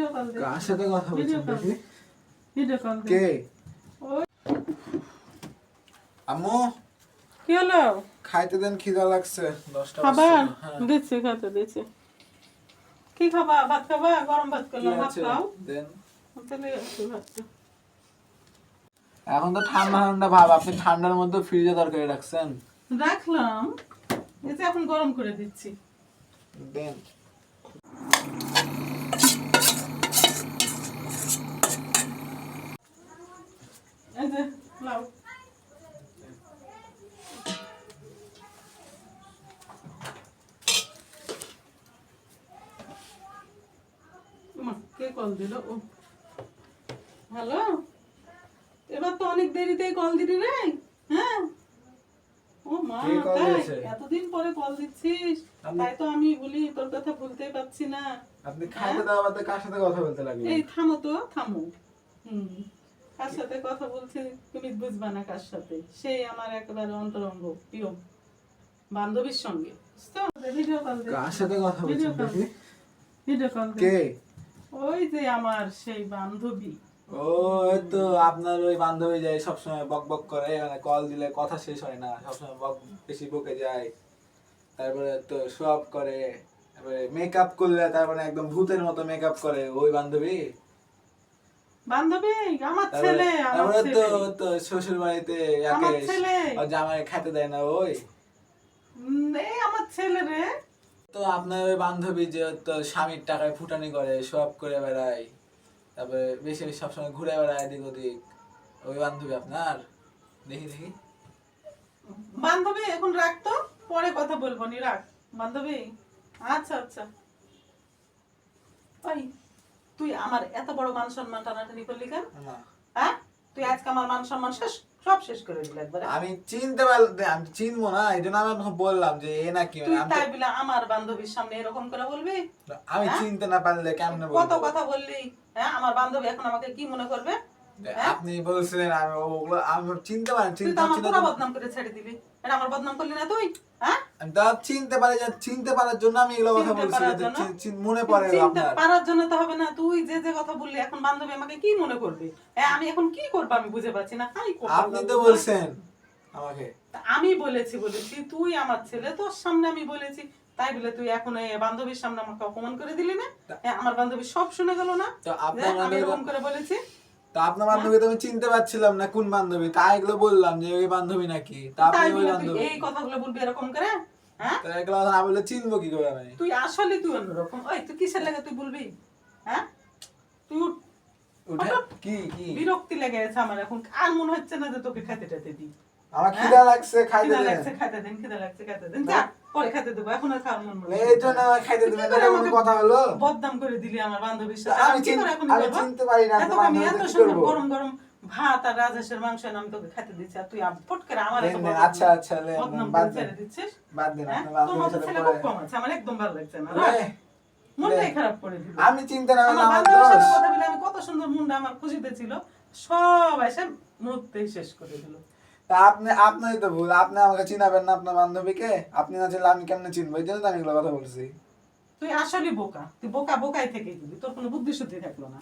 Video call দে কার সাথে কথা বলছেন দেখি। ভিডিও কল দে কে? আম্মু? কি হলো? খাইতে দেন খিদা লাগছে। দশটা খাবার? হ্যাঁ। দিচ্ছি খাতে দিচ্ছি। কি খাবা ভাত খাবা? গরম ভাত করলাম ভাত খাও। দেন। তাহলে ভাত এখন তো ঠান্ডা ঠান্ডা ভাব। আপনি ঠান্ডার মধ্যে ফ্রিজে তরকারি রাখছেন। রাখলাম। যে এখন গরম করে দিচ্ছি। দেন এই যে লাও কল দিল ও হ্যালো এবার তো অনেক দেরিতেই কল দিলি রে। হ্যাঁ? ও মা তাই? এতদিন পরে কল দিচ্ছিস। তাই তো আমি বলি তোর কথা ভুলতেই পারছি না। আপনি খাইতে দেওয়া বাদে কার সাথে কথা বলতে লাগলেন এই থামো তো থামো। হুম। কার সাথে কথা বলছি তুমি বুঝবা না কার সাথে। সেই আমার একেবারে অন্তরঙ্গ প্রিয় বান্ধবীর সঙ্গে? ভিডিও কল দে কার সাথে কথা ভিডিও কল ভিডিও কল কে? ওই যে আমার সেই বান্ধবী। তো আপনার ওই বান্ধবী যায় সবসময় বক বক করে মানে কল দিলে কথা শেষ হয় না সবসময় বক বেশি বকে যায়। তারপরে তো সব করে তারপরে মেকআপ করলে তারপরে একদম ভূতের মতো মেকআপ করে ওই বান্ধবী। বান্ধবী আমার ছেলে আমার তো তো শ্বশুর বাড়িতে আমার ছেলে। জামাই খেতে দেয় না ওই। আমার ছেলে রে। তো আপনার ওই বান্ধবী যে তো স্বামীর টাকায় ফুটানি করে সব করে বেড়ায় তারপরে বেশি বেশি সবসময় ঘুরে বেড়ায় এদিক ওদিক। ওই বান্ধবী আপনার? দেখি দেখি। বান্ধবী এখন রাখ তো পরে কথা বলব নি রাখ। বান্ধবী? আচ্ছা আচ্ছা। ওই তুই আমার এত বড় মান সম্মান টানাটানি করলি কেন? হ্যাঁ? তুই আজকে আমার মান সম্মান শেষ? সব শেষ করে দিল একবার আমি চিনতে পারলে আমি চিনবো না এই জন্য আমি আপনাকে বললাম যে এ নাকি তুই তাই বলে আমার বান্ধবীর সামনে এরকম করে বলবি আমি হ্যাঁ? চিনতে না পারলে কেমনে কত কথা বললি হ্যাঁ আমার বান্ধবী এখন আমাকে কি মনে করবে? আপনি বলছিলেন আমি ওগুলো আমি চিনতে আমার পুরো বদনাম করে ছেড়ে দিবি এটা আমার বদনাম করলি না তুই হ্যাঁ? চিনতে পারি যে চিনতে পারার জন্য আমি এগুলো কথা বলছি মনে পড়ে চিনতে পারার জন্য তো হবে না তুই যে যে কথা বললি এখন বান্ধবী আমাকে কি মনে করবে? হ্যাঁ আমি এখন কি করব আমি বুঝে পাচ্ছি না আমি আপনি তো বলছেন আমাকে। আমি বলেছি বলেছি তুই আমার ছেলে তোর সামনে আমি বলেছি। তাই বলে তুই এখন এই বান্ধবীর সামনে আমাকে অপমান করে দিলি না? হ্যাঁ, আমার বান্ধবী সব শুনে গেল না? আমি এরকম করে বলেছি। তো আপনার বান্ধবী তো আমি চিনতে পারছিলাম না কোন বান্ধবী? তাই এগুলো বললাম যে ওই বান্ধবী নাকি? তা আপনি ওই বান্ধবী। এই কথাগুলো বলবি এরকম করে? হ্যাঁ? তো এগুলো না বললে চিনবো কি করে আমি? তুই আসলে তুই অন্যরকম। ওই তুই কিসের লাগে তুই বলবি? হ্যাঁ? তুই উঠে। কি কি? বিরক্তি লেগে গেছে আমার এখন। আর মনে হচ্ছে না যে তোকে খেতে টেতে দিই। আমার খিদা লাগছে খাইতে দেন। লাগছে খেতে দেন খিদা লাগছে খেতে দেন। যা পরে খেতে দেবো এখন আর খাওয়ার মন মনে এই জন্য আমার খাইতে দেবেন করে এটা কথা হলো? বদনাম করে দিলি আমার বান্ধবীর সাথে? আমি আমি কি করে এখন আমি চিনতে পারি না এত আমি এত সুন্দর গরম গরম ভাত আর রাজহাঁসের মাংস এনে তোকে খেতে দিচ্ছি। আর তুই আব- করে আমার এত দেন, বড় দেন, আচ্ছা, আচ্ছা, বাদ ছেড়ে দিচ্ছিস? বাদ দেন হ্যাঁ? আপনার তোর বান্ধবীর মতো সাথে ছেলে খুব কম আছে আমার একদম ভালো লাগছে না মনটাই খারাপ করে দিল। আমি চিনতে না আমার আমার বান্ধবীর সাথে কথা বলে আমি কত সুন্দর মুন্ডা আমার খুশিতে ছিল সব এসে মুহূর্তেই শেষ করে দিল। তা আপনি আপনারই তো ভুল। আপনি আমাকে চিনাবেন না আপনার বান্ধবীকে। আপনি না চিনলে আমি কেমনে চিনবো? এই জন্য তো আমি এগুলো কথা বলছি। তুই আসলে বোকা। তুই বোকা, বোকাই থেকে দিবি তোর কোনো বুদ্ধি শুদ্ধি থাকল না।